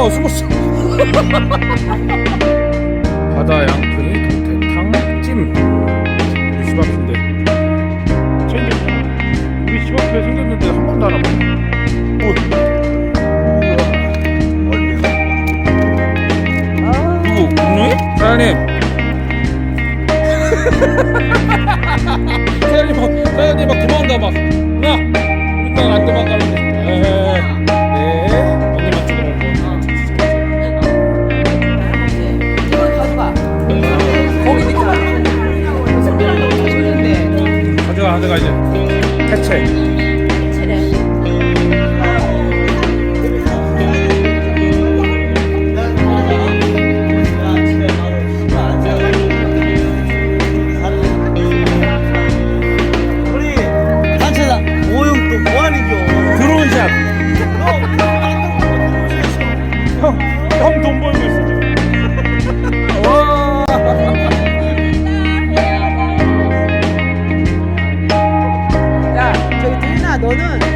어 숨었어. 바다 양푼이 동태탕 찜. 우리 집 앞인데. 체인지구나. 우리 집 앞에 생겼는데 한 번도 안 와봤네. 누구? 분노이? 사장님. 사장님 막 사장님 막 도망가 막. 나 가져가 이제. 해체. 체래. 우리 단체장 오용 또 뭐하는겨? 드론샷. 형, 형 돈 벌고 있어 너는